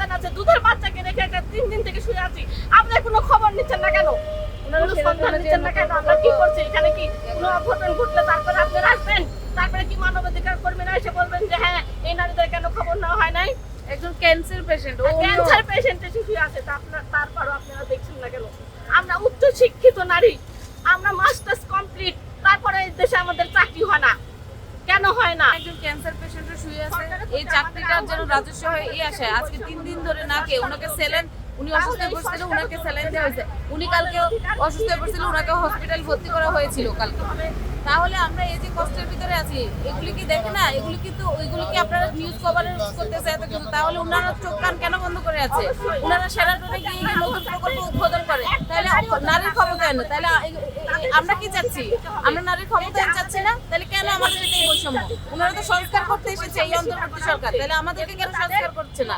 সন্তান আছে দুধের বাচ্চাকে রেখে একটা তিন দিন থেকে শুয়ে আছি। আপনার কোনো খবর নিচ্ছেন না কেন? কোনো সন্ধান নিচ্ছেন না কেন? আমরা কি করছি এখানে কি? কোনো অঘটন ঘটলে তারপরে আপনারা আসবেন তারপরে কি মানবাধিকার কর্মীরা এসে বলবেন যে হ্যাঁ এই নারীদের কেন খবর নেওয়া হয় নাই? একজন ক্যান্সার পেশেন্ট ও ক্যান্সার পেশেন্ট এসে শুয়ে আছে আপনার তারপরও আপনারা দেখছেন না কেন? আমরা উচ্চ শিক্ষিত নারী। আমরা মাস্টার্স কমপ্লিট তারপরে এই দেশে আমাদের চাকরি হয় না। কেন হয় না? একজন চাকরিটার যেন রাজস্ব হয়ে এই আসে আজকে তিন দিন ধরে না খেয়ে ওনাকে স্যালাইন উনি অসুস্থ হয়ে পড়ছিল ওনাকে স্যালাইন দেওয়া হয়েছে। উনি কালকে অসুস্থ হয়ে পড়ছিল ওনাকে হসপিটাল ভর্তি করা হয়েছিল কালকে। তাহলে আমরা এই যে কষ্টের ভিতরে আছি, এগুলি কি দেখে না? এগুলি কিন্তু ওইগুলি কি আপনারা নিউজ কভারেজ করতেছে এত কিছু তাহলে ওনারা চোখ কান কেন বন্ধ করে আছে? ওনারা সেরাটনে গিয়ে গিয়ে নতুন প্রকল্প উদ্বোধন করে। তাহলে নারীর ক্ষমতায়ন, তাহলে এ- এ- আমরা কি চাচ্ছি? আমরা নারীর ক্ষমতায়ন চাচ্ছি না? তাহলে কেন আমাদের এই বৈষম্য? ওনারা তো সংস্কার করতে এসেছে, এই অন্তর্বর্তী সরকার। তাহলে আমাদেরকে কেন সংস্কার করছে না?